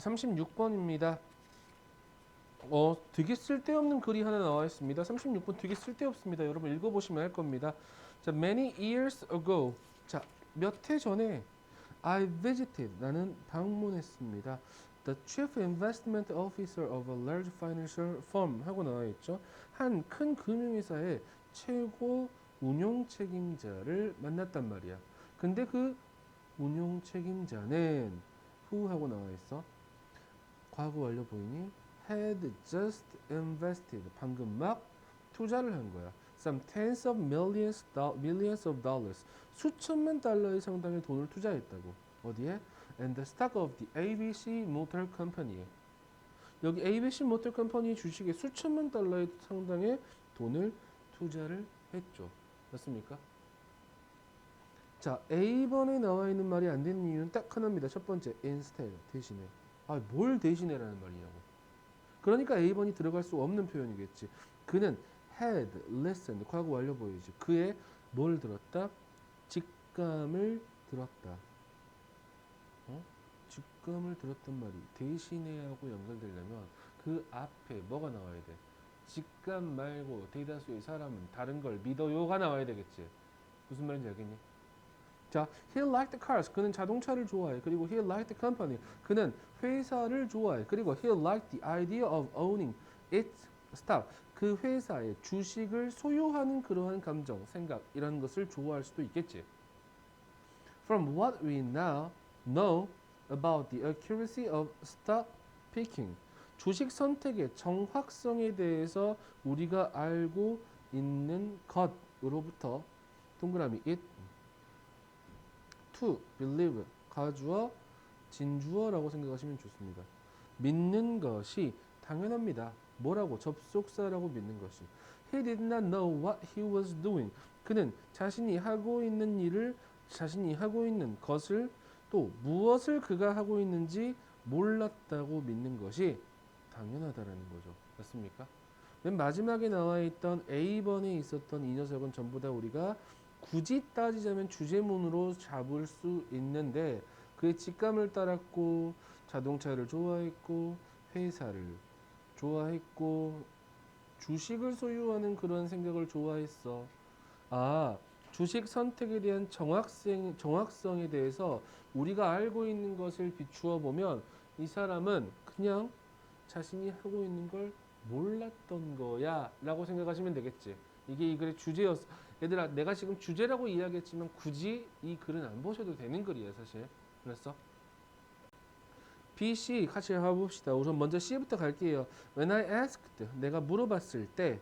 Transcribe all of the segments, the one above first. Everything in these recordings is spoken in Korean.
36번입니다. 어, 되게 쓸데없는 글이 하나 나와 있습니다. 36번 되게 쓸데없습니다. 여러분 읽어보시면 할 겁니다. 자, many years ago. 자, 몇 해 전에 I visited. 나는 방문했습니다. The chief investment officer of a large financial firm 하고 나와 있죠. 한 큰 금융회사의 최고 운용 책임자를 만났단 말이야. 근데 그 운용 책임자는 who 하고 나와 있어. 과거 완료 보이니 had just invested 방금 막 투자를 한 거야. Some tens of millions, millions of dollars 수천만 달러의 상당의 돈을 투자했다고. 어디에? And the stock of the ABC Motor Company. 여기 ABC 모터 컴퍼니 주식에 수천만 달러의 상당의 돈을 투자를 했죠. 맞습니까? 자, A번에 나와 있는 말이 안 되는 이유는 딱 하나입니다. 첫 번째, instead, 대신에. 아, 뭘 대신해라는 말이냐고. 그러니까 A번이 들어갈 수 없는 표현이겠지. 그는 had listened, 과거 완료 보이지. 그의 뭘 들었다? 직감을 들었다. 어? 직감을 들었단 말이 대신해하고 연결되려면 그 앞에 뭐가 나와야 돼? 직감 말고 대다수의 사람은 다른 걸 믿어요가 나와야 되겠지. 무슨 말인지 알겠니? 자, he liked cars. 그는 자동차를 좋아해. 그리고 he liked the company. 그는 회사를 좋아해. 그리고 he liked the idea of owning its stock. 그 회사의 주식을 소유하는 그러한 감정, 생각 이런 것을 좋아할 수도 있겠지. From what we now know about the accuracy of stock picking. 주식 선택의 정확성에 대해서 우리가 알고 있는 것으로부터 동그라미 it to believe 가주어 진주어라고 생각하시면 좋습니다. 믿는 것이 당연합니다. 뭐라고 접속사라고 믿는 것이. He did not know what he was doing. 그는 자신이 하고 있는 일을 자신이 하고 있는 것을 또 무엇을 그가 하고 있는지 몰랐다고 믿는 것이 당연하다라는 거죠. 맞습니까? 맨 마지막에 나와 있던 A번에 있었던 이 녀석은 전부 다 우리가 굳이 따지자면 주제문으로 잡을 수 있는데 그의 직감을 따랐고 자동차를 좋아했고 회사를 좋아했고 주식을 소유하는 그런 생각을 좋아했어. 아, 주식 선택에 대한 정확성, 정확성에 대해서 우리가 알고 있는 것을 비추어 보면 이 사람은 그냥 자신이 하고 있는 걸 몰랐던 거야 라고 생각하시면 되겠지. 이게 이 글의 주제였어. 얘들아, 내가 지금 주제라고 이야기했지만 굳이 이 글은 안 보셔도 되는 글이에요, 사실. 그랬어? B, C 같이 해봅시다. 우선 먼저 C부터 갈게요. When I asked, 내가 물어봤을 때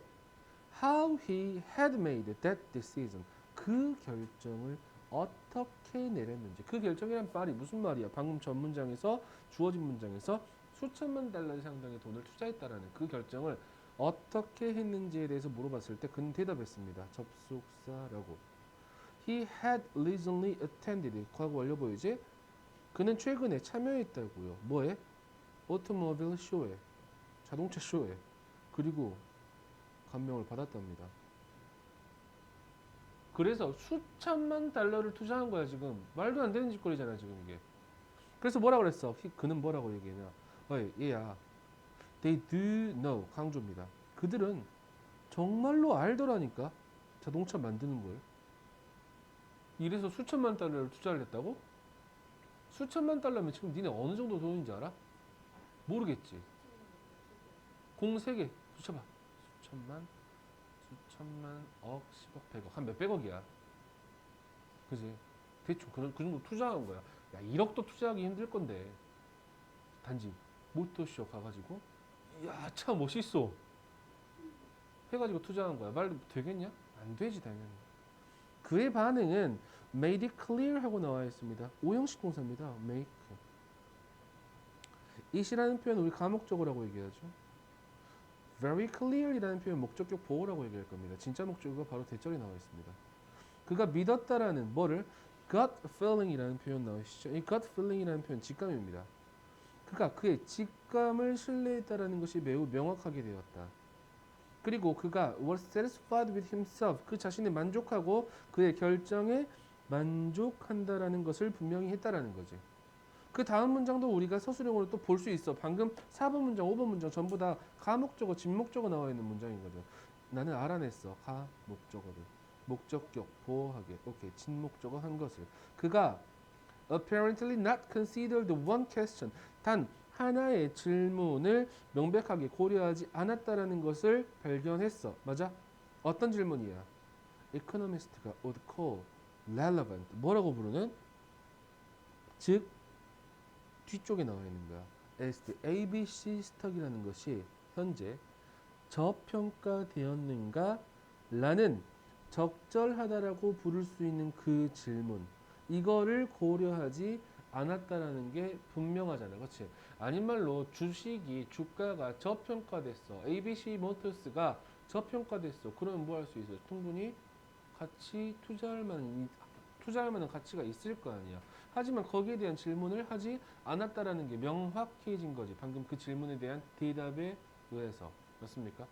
how he had made that decision, 그 결정을 어떻게 내렸는지. 그 결정이란 말이 무슨 말이야? 방금 전 문장에서 주어진 문장에서 수천만 달러 상당의 돈을 투자했다라는 그 결정을 어떻게 했는지에 대해서 물어봤을 때 그는 대답했습니다. 접속사라고. He had recently attended. 과거 완료 보이지? 그는 최근에 참여했다고요. 뭐에? 오토모빌 쇼에. 자동차 쇼에. 그리고 감명을 받았답니다. 그래서 수천만 달러를 투자한 거야 지금. 말도 안 되는 짓거리잖아 지금 이게. 그래서 뭐라 그랬어? 히- 그는 뭐라고 얘기했냐? 어이 얘야. They do know 강조입니다. 그들은 정말로 알더라니까 자동차 만드는 걸. 이래서 수천만 달러를 투자를 했다고? 수천만 달러면 지금 니네 어느 정도 돈인지 알아? 모르겠지. 공세개 붙여봐. 수천만, 수천만, 억, 십억, 백억 한 몇백억이야. 그지? 대충 그, 그 정도 투자한 거야. 야 1억도 투자하기 힘들 건데 단지 모터쇼 가가지고 야 차 멋있어. 해가지고 투자한 거야. 말 되겠냐? 안 되지 당연히. 그의 반응은 made it clear 하고 나와 있습니다. 오형식 동사입니다. make. it이라는 표현 우리 가목적어라고 얘기하죠. very clear이라는 표현 목적격 보호라고 얘기할 겁니다. 진짜 목적어가 바로 대절이 나와 있습니다. 그가 믿었다라는 뭐를 gut feeling이라는 표현 나오시죠. 이 gut feeling이라는 표현 직감입니다. 그가 그의 직감을 신뢰했다라는 것이 매우 명확하게 되었다. 그리고 그가 was satisfied with himself 그 자신에 만족하고 그의 결정에 만족한다라는 것을 분명히 했다라는 거지. 그 다음 문장도 우리가 서술형으로 또 볼 수 있어. 방금 4번 문장, 5번 문장 전부 다 가목적어, 진목적어 나와 있는 문장이거든. 나는 알아냈어. 가 목적어를. 목적격 보호하게. 오케이. 진목적어 한 것을. 그가 apparently not considered one question. 단 하나의 질문을 명백하게 고려하지 않았다라는 것을 발견했어. 맞아? 어떤 질문이야? economist가 would call relevant. 뭐라고 부르는? 즉 뒤쪽에 나와 있는 거야. as the ABC 스톡이라는 것이 현재 저평가되었는가? 라는 적절하다라고 부를 수 있는 그 질문. 이거를 고려하지 않았다라는 게 분명하잖아. 그렇지? 아닌 말로 주식이 주가가 저평가됐어. ABC 모터스가 저평가됐어. 그러면 뭐 할 수 있어? 충분히 같이 투자할 만한 투자할 만한 가치가 있을 거 아니야. 하지만 거기에 대한 질문을 하지 않았다라는 게 명확해진 거지. 방금 그 질문에 대한 대답에 의해서. 맞습니까?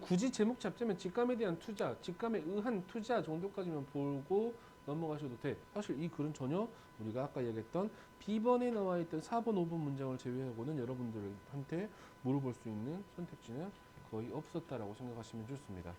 굳이 제목 잡자면 직감에 대한 투자, 직감에 의한 투자 정도까지만 보고 넘어가셔도 돼. 사실 이 글은 전혀 우리가 아까 얘기했던 B번에 나와 있던 4번, 5번 문장을 제외하고는 여러분들한테 물어볼 수 있는 선택지는 거의 없었다라고 생각하시면 좋습니다.